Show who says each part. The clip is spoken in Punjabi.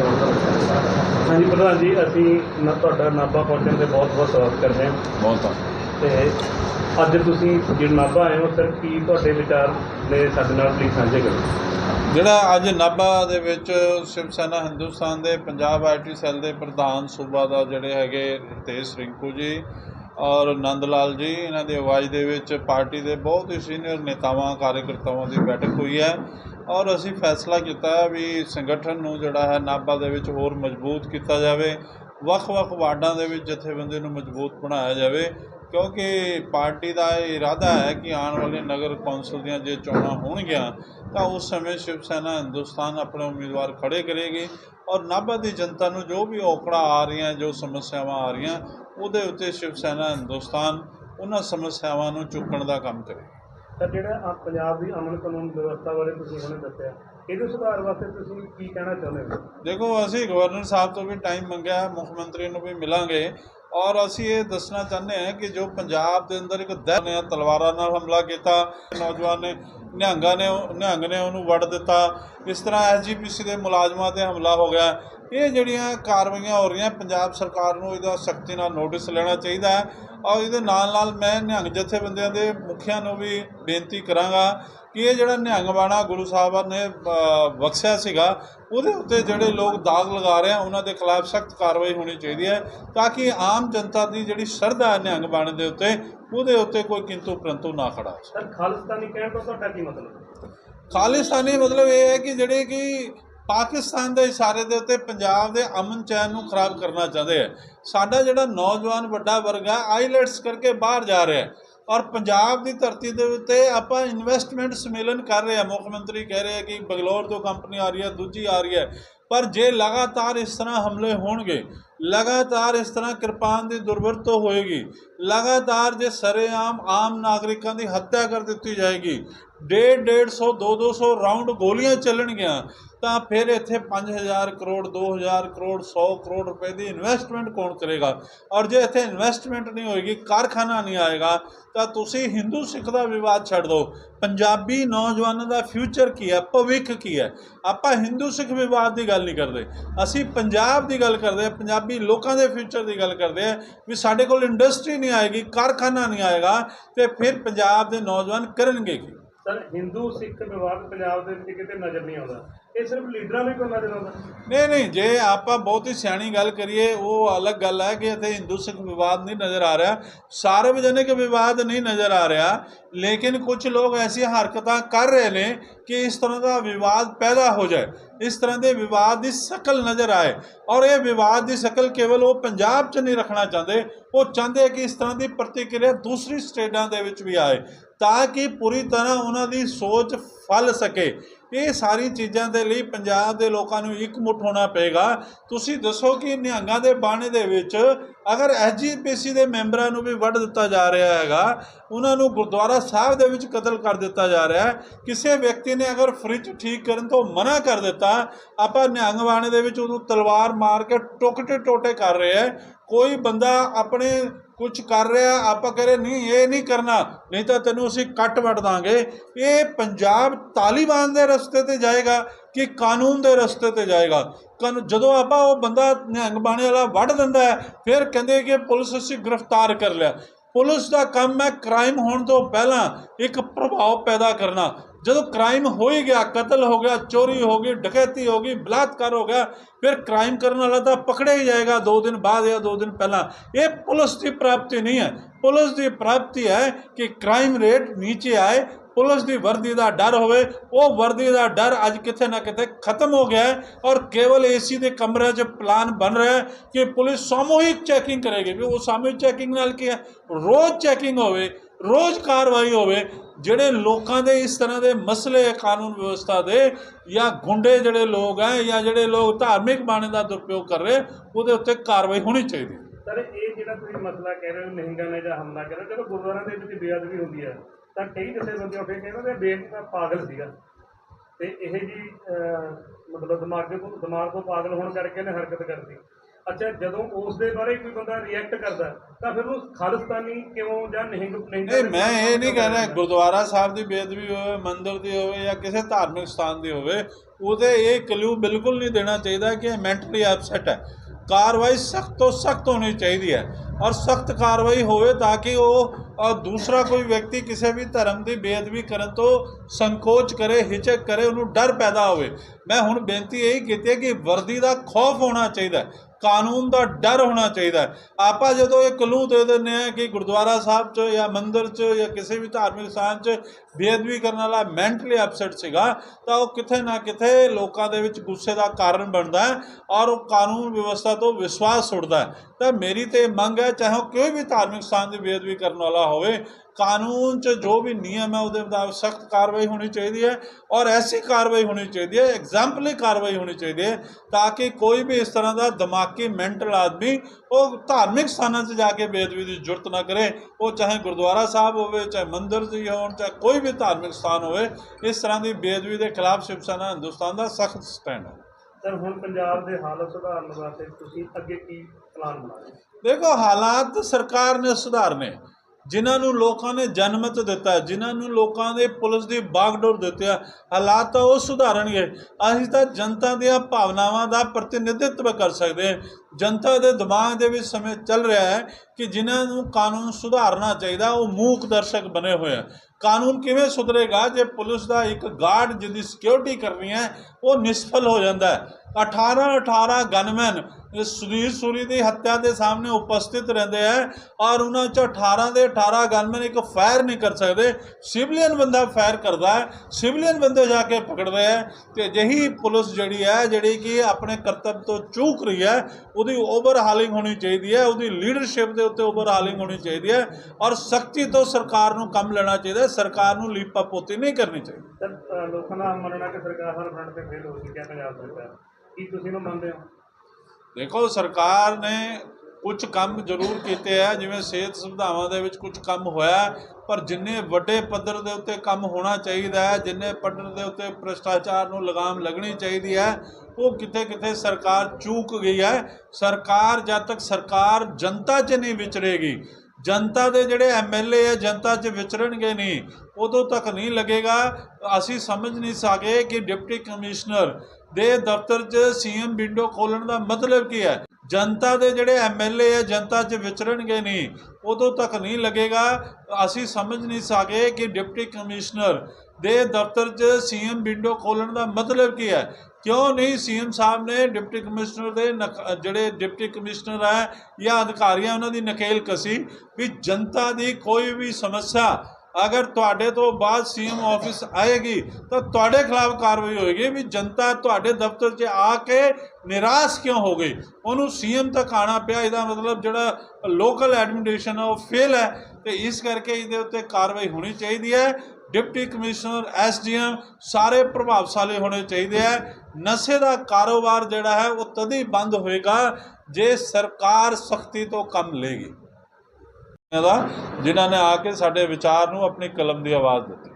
Speaker 1: ਹਾਂਜੀ ਪ੍ਰਧਾਨ ਜੀ ਅਸੀਂ ਨਾ ਤੁਹਾਡਾ ਨਾਭਾ ਪਹੁੰਚਣ ਤੇ ਬਹੁਤ ਬਹੁਤ ਸਵਾਗਤ ਕਰਦੇ ਹਾਂ।
Speaker 2: ਬਹੁਤ
Speaker 1: ਤੇ ਅੱਜ ਤੁਸੀਂ ਜਿਹੜੇ ਨਾਭਾ ਆਏ ਹੋ ਸਰ ਕੀ ਤੁਹਾਡੇ ਵਿਚਾਰ ਨੇ ਸਾਡੇ ਨਾਲ ਪਲੀਜ਼ ਸਾਂਝੇ ਕਰੋ?
Speaker 2: ਜਿਹੜਾ ਅੱਜ ਨਾਭਾ ਦੇ ਵਿੱਚ ਸ਼ਿਵ ਸੈਨਾ ਹਿੰਦੁਸਤਾਨ ਦੇ ਪੰਜਾਬ ਆਈਟੀ ਸੈੱਲ ਦੇ ਪ੍ਰਧਾਨ ਸੂਬਾ ਦਾ ਜਿਹੜੇ ਹੈਗੇ ਰਤੇਸ਼ ਰਿੰਕੂ ਜੀ ਔਰ ਨੰਦ ਲਾਲ ਜੀ ਇਹਨਾਂ ਦੀ ਅਗਵਾਈ ਦੇ ਵਿੱਚ ਪਾਰਟੀ ਦੇ ਬਹੁਤ ਹੀ ਸੀਨੀਅਰ ਨੇਤਾਵਾਂ ਕਾਰਜਕਰਤਾਵਾਂ ਦੀ ਬੈਠਕ ਹੋਈ ਹੈ। ਔਰ ਅਸੀਂ ਫੈਸਲਾ ਕੀਤਾ ਵੀ ਸੰਗਠਨ ਨੂੰ ਜਿਹੜਾ ਹੈ ਨਾਭਾ ਦੇ ਵਿੱਚ ਹੋਰ ਮਜ਼ਬੂਤ ਕੀਤਾ ਜਾਵੇ ਵੱਖ-ਵੱਖ ਵਾਰਡਾਂ ਦੇ ਵਿੱਚ ਜਥੇਬੰਦੀ ਨੂੰ ਮਜ਼ਬੂਤ ਬਣਾਇਆ ਜਾਵੇ, ਕਿਉਂਕਿ ਪਾਰਟੀ ਦਾ ਇਹ ਇਰਾਦਾ ਹੈ ਕਿ ਆਉਣ ਵਾਲੇ ਨਗਰ ਕੌਂਸਲ ਦੀਆਂ ਜੇ ਚੋਣਾਂ ਹੋਣਗੀਆਂ, ਤਾਂ ਉਸ ਸਮੇਂ ਸ਼ਿਵ ਸੈਨਾ ਹਿੰਦੁਸਤਾਨ ਆਪਣੇ ਉਮੀਦਵਾਰ ਖੜੇ ਕਰੇਗੀ ਔਰ ਨਾਭਾ ਦੀ ਜਨਤਾ ਨੂੰ ਜੋ ਵੀ ਔਕੜਾਂ ਆ ਰਹੀਆਂ, ਜੋ ਸਮੱਸਿਆਵਾਂ ਆ ਰਹੀਆਂ, ਉਹਦੇ ਉੱਤੇ ਸ਼ਿਵ ਸੈਨਾ ਹਿੰਦੁਸਤਾਨ ਉਹਨਾਂ ਸਮੱਸਿਆਵਾਂ ਨੂੰ ਚੁੱਕਣ ਦਾ ਕੰਮ ਕਰੇਗੀ।
Speaker 1: ਤਾਂ ਜਿਹੜਾ ਆਹ ਪੰਜਾਬ ਦੀ ਅਮਨ ਕਾਨੂੰਨ ਵਿਵਸਥਾ ਬਾਰੇ ਤੁਸੀਂ ਹੁਣੇ ਦੱਸਿਆ, ਇਹਦੇ ਸੁਧਾਰ ਵਾਸਤੇ ਤੁਸੀਂ ਕੀ ਕਹਿਣਾ ਚਾਹੁੰਦੇ ਹੋ?
Speaker 2: ਦੇਖੋ, ਅਸੀਂ ਗਵਰਨਰ ਸਾਹਿਬ ਤੋਂ ਵੀ ਟਾਈਮ ਮੰਗਿਆ, ਮੁੱਖ ਮੰਤਰੀ ਨੂੰ ਵੀ ਮਿਲਾਂਗੇ ਔਰ ਅਸੀਂ ਇਹ ਦੱਸਣਾ ਚਾਹੁੰਦੇ ਹਾਂ ਕਿ ਜੋ ਪੰਜਾਬ ਦੇ ਅੰਦਰ ਇੱਕ ਦਹਿ ਨੇ ਤਲਵਾਰਾਂ ਨਾਲ ਹਮਲਾ ਕੀਤਾ, ਨੌਜਵਾਨ ਨੇ ਨਿਹੰਗਾਂ ਨੇ ਨਿਹੰਗ ਨੇ ਉਹਨੂੰ ਵੜ ਦਿੱਤਾ, ਇਸ ਤਰ੍ਹਾਂ ਐਸਜੀਪੀਸੀ ਦੇ ਮੁਲਾਜ਼ਮਾਂ ਤੇ ਹਮਲਾ ਹੋ ਗਿਆ। ਇਹ ਜਿਹੜੀਆਂ ਕਾਰਵਾਈਆਂ ਹੋ ਰਹੀਆਂ ਪੰਜਾਬ ਸਰਕਾਰ ਨੂੰ ਇਹਦਾ ਸਖਤੀ ਨਾਲ ਨੋਟਿਸ ਲੈਣਾ ਚਾਹੀਦਾ ਹੈ। ਔਰ ਇਹਦੇ ਨਾਲ ਨਾਲ ਮੈਂ ਨਿਹੰਗ ਜਥੇਬੰਦੀਆਂ ਦੇ ਮੁਖੀਆਂ ਨੂੰ ਵੀ ਬੇਨਤੀ ਕਰਾਂਗਾ ਕਿ ਇਹ ਜਿਹੜਾ ਨਿਹੰਗ ਬਾਣਾ ਗੁਰੂ ਸਾਹਿਬਾਨ ਨੇ ਬਖਸ਼ਿਆ ਸੀਗਾ ਉਹਦੇ ਉੱਤੇ ਜਿਹੜੇ ਲੋਕ ਦਾਗ ਲਗਾ ਰਹੇ ਆ ਉਹਨਾਂ ਦੇ ਖਿਲਾਫ ਸਖਤ ਕਾਰਵਾਈ ਹੋਣੀ ਚਾਹੀਦੀ ਹੈ ਤਾਂ ਕਿ ਆਮ ਜਨਤਾ ਦੀ ਜਿਹੜੀ ਸ਼ਰਧਾ ਹੈ ਨਿਹੰਗ ਬਾਣੇ ਦੇ ਉੱਤੇ ਉਹਦੇ ਉੱਤੇ ਕੋਈ ਕਿੰਤੂ ਪ੍ਰੰਤੂ ਨਾ ਖੜਾ ਹੋ
Speaker 1: ਸਰ ਖਾਲਿਸਤਾਨੀ ਕਹਿਣ ਤੋਂ ਤੁਹਾਡਾ ਕੀ ਮਤਲਬ?
Speaker 2: ਖਾਲਿਸਤਾਨੀ ਮਤਲਬ ਇਹ ਹੈ ਕਿ ਜਿਹੜੇ ਕਿ ਪਾਕਿਸਤਾਨ ਦੇ ਇਸ਼ਾਰੇ ਦੇ ਉੱਤੇ ਪੰਜਾਬ ਦੇ ਅਮਨ ਚੈਨ ਨੂੰ ਖਰਾਬ ਕਰਨਾ ਚਾਹੁੰਦੇ ਆ। ਸਾਡਾ ਜਿਹੜਾ ਨੌਜਵਾਨ ਵੱਡਾ ਵਰਗ ਹੈ ਆਈਲੈਟਸ ਕਰਕੇ ਬਾਹਰ ਜਾ ਰਿਹਾ ਔਰ ਪੰਜਾਬ ਦੀ ਧਰਤੀ ਦੇ ਉੱਤੇ ਆਪਾਂ ਇਨਵੈਸਟਮੈਂਟ ਸੰਮੇਲਨ ਕਰ ਰਹੇ ਆ। ਮੁੱਖ ਮੰਤਰੀ ਕਹਿ ਰਹੇ ਆ ਕਿ ਬੰਗਲੌਰ ਤੋਂ ਕੰਪਨੀ ਆ ਰਹੀ ਹੈ, ਦੂਜੀ ਆ ਰਹੀ ਹੈ। ਪਰ ਜੇ ਲਗਾਤਾਰ ਇਸ ਤਰ੍ਹਾਂ ਹਮਲੇ ਹੋਣਗੇ, ਲਗਾਤਾਰ ਇਸ ਤਰ੍ਹਾਂ ਕਿਰਪਾਨ ਦੀ ਦੁਰਵਰਤੋਂ ਹੋਏਗੀ, ਲਗਾਤਾਰ ਜੇ ਸਰੇਆਮ ਆਮ ਨਾਗਰਿਕਾਂ ਦੀ ਹੱਤਿਆ ਕਰ ਦਿੱਤੀ ਜਾਏਗੀ ਡੇਢ ਡੇਢ ਸੌ ਦੋ ਦੋ ਸੌ ਰਾਉਂਡ ਗੋਲੀਆਂ ਚੱਲਣਗੀਆਂ ਤਾਂ ਫਿਰ ਇੱਥੇ 5000 ਕਰੋੜ 2000 ਕਰੋੜ 100 ਕਰੋੜ ਰੁਪਏ ਦੀ ਇਨਵੈਸਟਮੈਂਟ ਕੌਣ ਕਰੇਗਾ? ਔਰ ਜੇ ਇੱਥੇ ਇਨਵੈਸਟਮੈਂਟ ਨਹੀਂ ਹੋਏਗੀ, ਕਾਰਖਾਨਾ ਨਹੀਂ ਆਏਗਾ, ਤਾਂ ਤੁਸੀਂ ਹਿੰਦੂ ਸਿੱਖ ਦਾ ਵਿਵਾਦ ਛੱਡ ਦਿਓ। ਪੰਜਾਬੀ ਨੌਜਵਾਨਾਂ ਦਾ ਫਿਊਚਰ ਕੀ ਹੈ? ਭਵਿੱਖ ਕੀ ਹੈ? ਆਪਾਂ ਹਿੰਦੂ ਸਿੱਖ ਵਿਵਾਦ ਦੀ ਗੱਲ ਨਹੀਂ ਕਰਦੇ। ਅਸੀਂ ਪੰਜਾਬ ਦੀ ਗੱਲ ਕਰਦੇ ਹਾਂ, ਪੰਜਾਬੀ ਲੋਕਾਂ ਦੇ ਫਿਊਚਰ ਦੀ ਗੱਲ ਕਰਦੇ ਹਾਂ, ਵੀ ਸਾਡੇ ਕੋਲ ਇੰਡਸਟਰੀ ਨਹੀਂ ਆਏਗੀ, ਕਾਰਖਾਨਾ ਨਹੀਂ ਆਏਗਾ, ਤੇ ਫਿਰ ਪੰਜਾਬ ਦੇ ਨੌਜਵਾਨ ਕਰਨਗੇ ਕੀ?
Speaker 1: ਸਰ ਹਿੰਦੂ ਸਿੱਖ ਵਿਵਾਦ ਪੰਜਾਬ ਦੇ ਵਿੱਚ ਕਿਤੇ ਨਜ਼ਰ ਨਹੀਂ ਆਉਂਦਾ। ਇਹ ਸਿਰਫ ਲੀਡਰਾਂ ਨੂੰ ਹੀ ਕੋਈ
Speaker 2: ਨਹੀਂ ਨਹੀਂ, ਜੇ ਆਪਾਂ ਬਹੁਤ ਹੀ ਸਿਆਣੀ ਗੱਲ ਕਰੀਏ, ਉਹ ਅਲੱਗ ਗੱਲ ਹੈ ਕਿ ਇੱਥੇ ਹਿੰਦੂ ਸਿੱਖ ਵਿਵਾਦ ਨਹੀਂ ਨਜ਼ਰ ਆ ਰਿਹਾ। ਸਾਰਵਜਨਿਕ ਵਿਵਾਦ ਨਹੀਂ ਨਜ਼ਰ ਆ ਰਿਹਾ, ਲੇਕਿਨ ਕੁਝ ਲੋਕ ਐਸੀ ਹਰਕਤਾਂ ਕਰ ਰਹੇ ਨੇ ਕਿ ਇਸ ਤਰ੍ਹਾਂ ਦਾ ਵਿਵਾਦ ਪੈਦਾ ਹੋ ਜਾਏ। ਇਸ ਤਰ੍ਹਾਂ ਦੇ ਵਿਵਾਦ ਦੀ ਸ਼ਕਲ ਨਜ਼ਰ ਆਏ। ਔਰ ਇਹ ਵਿਵਾਦ ਦੀ ਸ਼ਕਲ ਕੇਵਲ ਉਹ ਪੰਜਾਬ 'ਚ ਨਹੀਂ ਰੱਖਣਾ ਚਾਹੁੰਦੇ, ਉਹ ਚਾਹੁੰਦੇ ਕਿ ਇਸ ਤਰ੍ਹਾਂ ਦੀ ਪ੍ਰਤੀਕਿਰਿਆ ਦੂਸਰੀ ਸਟੇਟਾਂ ਦੇ ਵਿੱਚ ਵੀ ਆਏ, ਤਾਂ ਕਿ ਪੂਰੀ ਤਰ੍ਹਾਂ ਉਹਨਾਂ ਦੀ ਸੋਚ ਫਲ ਸਕੇ। ਇਹ ਸਾਰੀ ਚੀਜ਼ਾਂ ਦੇ ਲਈ ਪੰਜਾਬ ਦੇ ਲੋਕਾਂ ਨੂੰ ਇਕਮੁੱਠ ਹੋਣਾ ਪਏਗਾ। ਤੁਸੀਂ ਦੱਸੋ ਕਿ ਨਿਹੰਗਾਂ ਦੇ ਬਾਣੇ ਦੇ ਵਿੱਚ ਅਗਰ ਐਸਜੀਪੀਸੀ ਦੇ ਮੈਂਬਰਾਂ ਨੂੰ ਵੀ ਵੱਢ ਦਿੱਤਾ ਜਾ ਰਿਹਾ ਹੈਗਾ, ਉਹਨਾਂ ਨੂੰ ਗੁਰਦੁਆਰਾ ਸਾਹਿਬ ਦੇ ਵਿੱਚ ਕਤਲ ਕਰ ਦਿੱਤਾ ਜਾ ਰਿਹਾ ਹੈ। ਕਿਸੇ ਵਿਅਕਤੀ ਨੇ ਅਗਰ ਫ੍ਰਿਜ ਠੀਕ ਕਰਨ ਤੋਂ ਮਨਾ ਕਰ ਦਿੱਤਾ, ਆਪਾਂ ਨਿਹੰਗਵਾਣੇ ਦੇ ਵਿੱਚ ਉਹਨੂੰ ਤਲਵਾਰ ਮਾਰ ਕੇ ਟੋਕਟੇ ਟੋਟੇ ਕਰ ਰਿਹਾ ਹੈ। ਕੋਈ ਬੰਦਾ ਆਪਣੇ ਕੁਝ ਕਰ ਰਿਹਾ, ਆਪਾਂ ਕਹ ਰਹੇ, ਨਹੀਂ, ਇਹ ਨਹੀਂ ਕਰਨਾ, ਨਹੀਂ ਤਾਂ ਤੈਨੂੰ ਅਸੀਂ ਕੱਟ ਵੱਢ ਦਾਂਗੇ। ਇਹ ਪੰਜਾਬ ਤਾਲਿਬਾਨ ਦੇ ਰਸਤੇ ਤੇ ਜਾਏਗਾ। ਕਿ ਕਾਨੂੰਨ ਦੇ ਰਸਤੇ ਤੇ ਜਾਏਗਾ। ਕਾਨੂੰ, ਜਦੋਂ ਆਪਾਂ ਉਹ ਬੰਦਾ ਨਿਹੰਗ ਬਾਣੇ ਵਾਲਾ ਵੱਢ ਦਿੰਦਾ ਹੈ, ਫਿਰ ਕਹਿੰਦੇ ਕਿ ਪੁਲਿਸ ਅਸੀਂ ਗ੍ਰਿਫਤਾਰ ਕਰ ਲਿਆ। ਪੁਲਿਸ ਦਾ ਕੰਮ ਹੈ ਕ੍ਰਾਈਮ ਹੋਣ ਤੋਂ ਪਹਿਲਾਂ ਇੱਕ ਪ੍ਰਭਾਵ ਪੈਦਾ ਕਰਨਾ। ਜਦੋਂ ਕ੍ਰਾਈਮ ਹੋ ਹੀ ਗਿਆ, ਕਤਲ ਹੋ ਗਿਆ, ਚੋਰੀ ਹੋ ਗਈ, ਡਕੈਤੀ ਹੋ ਗਈ, ਬਲਾਤਕਾਰ ਹੋ ਗਿਆ, ਫਿਰ ਕ੍ਰਾਈਮ ਕਰਨ ਵਾਲਾ ਤਾਂ ਪਕੜਿਆ ਹੀ ਜਾਏਗਾ 2 ਦਿਨ ਬਾਅਦ ਜਾਂ 2 ਦਿਨ ਪਹਿਲਾਂ। ਇਹ ਪੁਲਿਸ ਦੀ ਪ੍ਰਾਪਤੀ ਨਹੀਂ ਹੈ। ਪੁਲਿਸ ਦੀ ਪ੍ਰਾਪਤੀ ਹੈ ਕਿ ਕ੍ਰਾਈਮ ਰੇਟ ਨੀਚੇ ਆਏ ਪੁਲਿਸ ਦੀ ਵਰਦੀ ਦਾ ਡਰ ਹੋਵੇ, ਉਹ ਵਰਦੀ ਦਾ ਡਰ ਅੱਜ ਕਿਤੇ ਨਾ ਕਿਤੇ ਖਤਮ ਹੋ ਗਿਆ ਹੈ ਔਰ ਕੇਵਲ ਏਸੀ ਦੇ ਕਮਰੇ 'ਚ ਪਲਾਨ ਬਣ ਰਿਹਾ ਹੈ ਕਿ ਪੁਲਿਸ ਸਮੂਹਿਕ ਚੈਕਿੰਗ ਕਰੇਗੀ ਵੀ ਉਹ ਸਮੂਹਿਕ ਚੈਕਿੰਗ ਨਾਲ ਕੀ ਹੈ? ਰੋਜ਼ ਚੈਕਿੰਗ ਹੋਵੇ, ਰੋਜ਼ ਕਾਰਵਾਈ ਹੋਵੇ, ਜਿਹੜੇ ਲੋਕਾਂ ਦੇ ਇਸ ਤਰ੍ਹਾਂ ਦੇ ਮਸਲੇ ਹੈ ਕਾਨੂੰਨ ਵਿਵਸਥਾ ਦੇ ਜਾਂ ਗੁੰਡੇ ਜਿਹੜੇ ਲੋਕ ਹੈ ਜਾਂ ਜਿਹੜੇ ਲੋਕ ਧਾਰਮਿਕ ਬਾਣੇ ਦਾ ਦੁਰਪਯੋਗ ਕਰ ਰਹੇ, ਉਹਦੇ ਉੱਤੇ ਕਾਰਵਾਈ ਹੋਣੀ ਚਾਹੀਦੀ ਹੈ।
Speaker 1: ਸਰ, ਇਹ ਜਿਹੜਾ ਤੁਸੀਂ ਮਸਲਾ ਕਹਿ ਰਹੇ ਹੋ ਮਹਿੰਗਾ ਨੇ ਜਾਂ ਹਮਲਾ ਕਰ ਰਹੇ ਹੋ ਚਲੋ ਗੁਰਦੁਆਰਾ ਦੇ ਵਿੱਚ ਬੇਅਦਬੀ ਹੁੰਦੀ ਹੈ। ਤਾਂ ਕਈ ਜਥੇਬੰਦੀ ਉੱਠ ਕੇ ਕਹਿੰਦੇ ਬੇਅਦਬੀ ਤਾਂ ਪਾਗਲ ਸੀਗਾ। ਤੇ ਇਹ ਜੀ ਮਤਲਬ ਦਿਮਾਗ ਤੋਂ ਦਿਮਾਗ ਤੋਂ ਪਾਗਲ ਹੋਣ ਕਰਕੇ ਨੇ ਹਰਕਤ ਕਰਤੀ। ਅੱਛਾ, ਜਦੋਂ ਉਸ ਦੇ ਬਾਰੇ ਕੋਈ ਬੰਦਾ ਰਿਐਕਟ ਕਰਦਾ, ਤਾਂ ਫਿਰ ਉਹ ਖਾਲਿਸਤਾਨੀ ਕਿਉਂ ਜਾਂ ਨਹੀਂ ਨਹੀਂ
Speaker 2: ਨਹੀਂ, ਮੈਂ ਇਹ ਨਹੀਂ ਕਹਿ ਰਿਹਾ, ਗੁਰਦੁਆਰਾ ਸਾਹਿਬ ਦੀ ਬੇਅਦਬੀ ਹੋਵੇ, ਮੰਦਿਰ ਦੀ ਹੋਵੇ ਜਾਂ ਕਿਸੇ ਧਾਰਮਿਕ ਸਥਾਨ ਦੀ ਹੋਵੇ, ਉਹਦੇ ਇਹ ਕਲੂ ਬਿਲਕੁਲ ਨਹੀਂ ਦੇਣਾ ਚਾਹੀਦਾ ਕਿ ਮੈਂਟਲੀ ਅਪਸੈਟ ਹੈ। ਕਾਰਵਾਈ ਸਖਤ ਤੋਂ ਸਖਤ ਹੋਣੀ ਚਾਹੀਦੀ ਹੈ ਔਰ ਸਖਤ ਕਾਰਵਾਈ ਹੋਵੇ ਤਾਂ ਕਿ ਉਹ ਦੂਸਰਾ ਕੋਈ ਵਿਅਕਤੀ ਕਿਸੇ ਵੀ ਧਰਮ ਦੀ ਬੇਅਦਬੀ ਕਰਨ ਤੋਂ ਸੰਕੋਚ ਕਰੇ, ਹਿਚਕ ਕਰੇ, ਉਹਨੂੰ ਡਰ ਪੈਦਾ ਹੋਵੇ। ਮੈਂ ਹੁਣ ਬੇਨਤੀ ਇਹੀ ਕੀਤੀ ਹੈ ਕਿ ਵਰਦੀ ਦਾ ਖੌਫ ਹੋਣਾ ਚਾਹੀਦਾ ਕਾਨੂੰਨ ਦਾ ਡਰ ਹੋਣਾ ਚਾਹੀਦਾ ਆਪਾਂ ਜਦੋਂ ਇਹ ਕਲੂ ਦੇ ਦਿੰਦੇ ਆ ਕਿ ਗੁਰਦੁਆਰਾ ਸਾਹਿਬ 'ਚ ਜਾਂ ਮੰਦਿਰ 'ਚ ਜਾਂ ਕਿਸੇ ਵੀ ਧਾਰਮਿਕ ਸਥਾਨ 'ਚ ਬੇਅਦਬੀ ਕਰਨ ਵਾਲਾ ਮੈਂਟਲੀ ਅਪਸੈਟ ਸੀਗਾ, ਤਾਂ ਉਹ ਕਿਤੇ ਨਾ ਕਿਤੇ ਲੋਕਾਂ ਦੇ ਵਿੱਚ ਗੁੱਸੇ ਦਾ ਕਾਰਨ ਬਣਦਾ ਹੈ ਔਰ ਉਹ ਕਾਨੂੰਨ ਵਿਵਸਥਾ ਤੋਂ ਵਿਸ਼ਵਾਸ ਉੱਠਦਾ ਹੈ। ਤਾਂ ਮੇਰੀ ਤੇ ਇਹ ਮੰਗ ਹੈ, ਚਾਹੇ ਉਹ ਕੋਈ ਵੀ ਧਾਰਮਿਕ ਸਥਾਨ ਦੀ ਬੇਅਦਬੀ ਕਰਨ ਵਾਲਾ ਹੋਵੇ, ਕਾਨੂੰਨ 'ਚ ਜੋ ਵੀ ਨਿਯਮ ਹੈ, ਉਹਦੇ ਮੁਤਾਬਕ ਸਖਤ ਕਾਰਵਾਈ ਹੋਣੀ ਚਾਹੀਦੀ ਹੈ ਔਰ ਐਸੀ ਕਾਰਵਾਈ ਹੋਣੀ ਚਾਹੀਦੀ ਹੈ, ਐਗਜ਼ਾਮਪਲੀ ਕਾਰਵਾਈ ਹੋਣੀ ਚਾਹੀਦੀ ਹੈ ਤਾਂ ਕਿ ਕੋਈ ਵੀ ਇਸ ਤਰ੍ਹਾਂ ਦਾ ਦਿਮਾਗੀ, ਮੈਂਟਲ ਆਦਮੀ ਉਹ ਧਾਰਮਿਕ ਸਥਾਨਾਂ 'ਚ ਜਾ ਕੇ ਬੇਅਦਬੀ ਦੀ ਜ਼ਰੂਰਤ ਨਾ ਕਰੇ। ਉਹ ਚਾਹੇ ਗੁਰਦੁਆਰਾ ਸਾਹਿਬ ਹੋਵੇ, ਚਾਹੇ ਮੰਦਿਰ ਜੀ ਹੋਣ, ਚਾਹੇ ਕੋਈ ਵੀ ਧਾਰਮਿਕ ਸਥਾਨ ਹੋਵੇ, ਇਸ ਤਰ੍ਹਾਂ ਦੀ ਬੇਅਦਬੀ ਦੇ ਖਿਲਾਫ ਸ਼ਿਵ ਸੈਨਾ ਹਿੰਦੁਸਤਾਨ ਦਾ ਸਖਤ ਸਟੈਂਡ ਹੈ।
Speaker 1: ਸਰ, ਹੁਣ ਪੰਜਾਬ ਦੇ ਹਾਲਤ ਸੁਧਾਰਨ ਵਾਸਤੇ ਤੁਸੀਂ ਅੱਗੇ ਕੀ ਪਲਾਨ ਬਣਾ ਰਹੇ ਹੋ?
Speaker 2: ਦੇਖੋ, ਹਾਲਾਤ ਸਰਕਾਰ ਨੇ ਸੁਧਾਰਨੇ ਜਿਨ੍ਹਾਂ ਨੂੰ ਲੋਕਾਂ ਨੇ ਜਨਮਤ ਦਿੱਤਾ, ਜਿਨ੍ਹਾਂ ਨੂੰ ਲੋਕਾਂ ਦੇ ਪੁਲਿਸ ਦੀ ਬਾਗਡੋਰ ਦਿੱਤੀ ਹਾਲਾਤ ਤਾਂ ਉਹ ਸੁਧਾਰਨਗੇ। ਅਸੀਂ ਤਾਂ ਜਨਤਾ ਦੀਆਂ ਭਾਵਨਾਵਾਂ ਦਾ ਪ੍ਰਤੀਨਿਧਿਤਵ ਕਰ ਸਕਦੇ ਹਾਂ। ਜਨਤਾ ਦੇ ਦਿਮਾਗ ਦੇ ਵਿੱਚ ਸਮੇਂ ਚੱਲ ਰਿਹਾ ਹੈ ਕਿ ਜਿਨ੍ਹਾਂ ਨੂੰ ਕਾਨੂੰਨ ਸੁਧਾਰਨਾ ਚਾਹੀਦਾ, ਉਹ ਮੂਕ ਦਰਸ਼ਕ ਬਣੇ ਹੋਏ ਆ। ਕਾਨੂੰਨ ਕਿਵੇਂ ਸੁਧਰੇਗਾ? ਜੇ ਪੁਲਿਸ ਦਾ ਇੱਕ ਗਾਰਡ ਜਿਹਦੀ ਸਿਕਿਉਰਿਟੀ ਕਰਨੀ ਹੈ, ਉਹ ਨਿਸਫਲ ਹੋ ਜਾਂਦਾ ਹੈ। 18 18 ਗਨਮੈਨ ਸੁਧੀਰ ਸੂਰੀ ਦੀ ਹੱਤਿਆ ਦੇ ਸਾਹਮਣੇ ਉਪਸਥਿਤ ਰਹਿੰਦੇ ਆ ਔਰ ਉਹਨਾਂ ਚੋਂ 18 ਦੇ 18 ਗਨਮੈਨ ਇੱਕ ਫਾਇਰ ਨਹੀਂ ਕਰ ਸਕਦੇ, ਸਿਵਲੀਅਨ ਬੰਦਾ ਫਾਇਰ ਕਰਦਾ ਹੈ, ਸਿਵਲੀਅਨ ਬੰਦੇ ਜਾ ਕੇ ਪਕੜਦੇ ਆ ਤੇ ਅਜਿਹੀ ਪੁਲਿਸ ਜਿਹੜੀ ਹੈ, ਜਿਹੜੀ ਕਿ ਆਪਣੇ ਕਰਤੱਵ ਤੋਂ ਚੂਕ ਰਹੀ ਹੈ, ਉਹਦੀ ਓਵਰਹਾਲਿੰਗ ਹੋਣੀ ਚਾਹੀਦੀ ਹੈ, ਉਹਦੀ ਲੀਡਰਸ਼ਿਪ ਦੇ ਉੱਤੇ ਓਵਰਹਾਲਿੰਗ ਹੋਣੀ ਚਾਹੀਦੀ ਹੈ ਔਰ ਸਖਤੀ ਤੋਂ ਸਰਕਾਰ ਨੂੰ ਕੰਮ ਲੈਣਾ ਚਾਹੀਦਾ ਸਰਕਾਰ ਨੂੰ ਲੀਪਾ ਪੋਤੀ ਨਹੀਂ ਕਰਨੀ ਚਾਹੀਦੀ।
Speaker 1: ਲੋਕਾਂ ਦਾ ਮੰਨਣਾ ਕਿ ਸਰਕਾਰ ਹਰ ਫਰੰਟ ਤੇ ਫੇਲ ਹੋ ਚੁੱਕੀ ਹੈ ਪੰਜਾਬ ਸਰਕਾਰ। ਕੀ ਤੁਸੀਂ ਨੂੰ ਮੰਨਦੇ ਹੋ?
Speaker 2: ਦੇਖੋ, ਸਰਕਾਰ ਨੇ ਕੁਝ ਕੰਮ ਜ਼ਰੂਰ ਕੀਤੇ ਆ, ਜਿਵੇਂ ਸਿਹਤ ਸੁਵਿਧਾਵਾਂ ਦੇ ਵਿੱਚ ਕੁਝ ਕੰਮ ਹੋਇਆ, ਪਰ ਜਿੰਨੇ ਵੱਡੇ ਪੱਧਰ ਦੇ ਉੱਤੇ ਕੰਮ ਹੋਣਾ ਚਾਹੀਦਾ ਹੈ, ਜਿੰਨੇ ਪੱਧਰ ਦੇ ਉੱਤੇ ਭ੍ਰਿਸ਼ਟਾਚਾਰ ਨੂੰ ਲਗਾਮ ਲੱਗਣੀ ਚਾਹੀਦੀ ਹੈ, ਉਹ ਕਿਤੇ ਕਿਤੇ ਸਰਕਾਰ ਚੂਕ ਗਈ ਹੈ। ਸਰਕਾਰ, ਜਦ ਤੱਕ ਸਰਕਾਰ ਜਨਤਾ 'ਚ ਨਹੀਂ ਵਿਚਰੇਗੀ, ਜਨਤਾ ਦੇ ਜਿਹੜੇ ਐਮਐਲਏ ਆ, ਜਨਤਾ 'ਚ ਵਿਚਰਨਗੇ ਨਹੀਂ, ਉਦੋਂ ਤੱਕ ਨਹੀਂ ਲੱਗੇਗਾ। ਅਸੀਂ ਸਮਝ ਨਹੀਂ ਸਕੇ ਕਿ ਡਿਪਟੀ ਕਮਿਸ਼ਨਰ ਦੇ ਦਫ਼ਤਰ 'ਚ ਸੀਐਮ ਵਿੰਡੋ ਖੋਲਣ ਦਾ ਮਤਲਬ ਕੀ ਹੈ? ਜਨਤਾ ਦੇ ਜਿਹੜੇ ਐਮਐਲਏ ਆ ਜਨਤਾ 'ਚ ਵਿਚਰਨਗੇ ਨਹੀਂ। ਉਦੋਂ ਤੱਕ ਨਹੀਂ ਲੱਗੇਗਾ। ਅਸੀਂ ਸਮਝ ਨਹੀਂ ਸਕੇ ਕਿ ਡਿਪਟੀ ਕਮਿਸ਼ਨਰ ਦੇ ਦਫ਼ਤਰ 'ਚ ਸੀਐਮ ਵਿੰਡੋ ਖੋਲਣ ਦਾ ਮਤਲਬ ਕੀ ਹੈ। ਕਿਉਂ ਨਹੀਂ? ਸੀਐਮ ਸਾਹਿਬ ਨੇ ਡਿਪਟੀ ਕਮਿਸ਼ਨਰ ਦੇ ਨਕ- ਜਿਹੜੇ ਡਿਪਟੀ ਕਮਿਸ਼ਨਰ ਹੈ ਜਾਂ ਅਧਿਕਾਰੀਆਂ, ਉਹਨਾਂ ਦੀ ਨਕੇਲ ਕਸੀ ਵੀ ਜਨਤਾ ਦੀ ਕੋਈ ਵੀ ਸਮੱਸਿਆ ਅਗਰ ਤੁਹਾਡੇ ਤੋਂ ਬਾਅਦ ਸੀਐਮ ਆਫਿਸ ਆਏਗੀ, ਤਾਂ ਤੁਹਾਡੇ ਖਿਲਾਫ ਕਾਰਵਾਈ ਹੋਏਗੀ ਵੀ ਜਨਤਾ ਤੁਹਾਡੇ ਦਫ਼ਤਰ 'ਚ ਆ ਕੇ ਨਿਰਾਸ਼ ਕਿਉਂ ਹੋ ਗਈ? ਉਹਨੂੰ ਸੀਐਮ ਤੱਕ ਆਣਾ ਪਿਆ, ਇਹਦਾ ਮਤਲਬ ਜਿਹੜਾ ਲੋਕਲ ਐਡਮਿਨਿਸਟ੍ਰੇਸ਼ਨ ਹੈ ਉਹ ਫੇਲ ਹੈ। ਤੇ ਇਸ ਕਰਕੇ ਇਹਦੇ ਉੱਤੇ ਕਾਰਵਾਈ ਹੋਣੀ ਚਾਹੀਦੀ ਹੈ। ਡਿਪਟੀ ਕਮਿਸ਼ਨਰ, ਐਸਡੀਐਮ ਸਾਰੇ ਪ੍ਰਭਾਵਸ਼ਾਲੀ ਹੋਣੇ ਚਾਹੀਦੇ ਹੈ। ਨਸ਼ੇ ਦਾ ਕਾਰੋਬਾਰ ਜਿਹੜਾ ਹੈ, ਉਹ ਤਦ ਹੀ ਬੰਦ ਹੋਏਗਾ ਜੇ ਸਰਕਾਰ ਸਖਤੀ ਤੋਂ ਕੰਮ ਲਏਗੀ। ਦਾ ਜਿਨ੍ਹਾਂ ਨੇ ਆ ਕੇ ਸਾਡੇ ਵਿਚਾਰ ਨੂੰ ਆਪਣੀ ਕਲਮ ਦੀ ਆਵਾਜ਼ ਦਿੱਤੀ।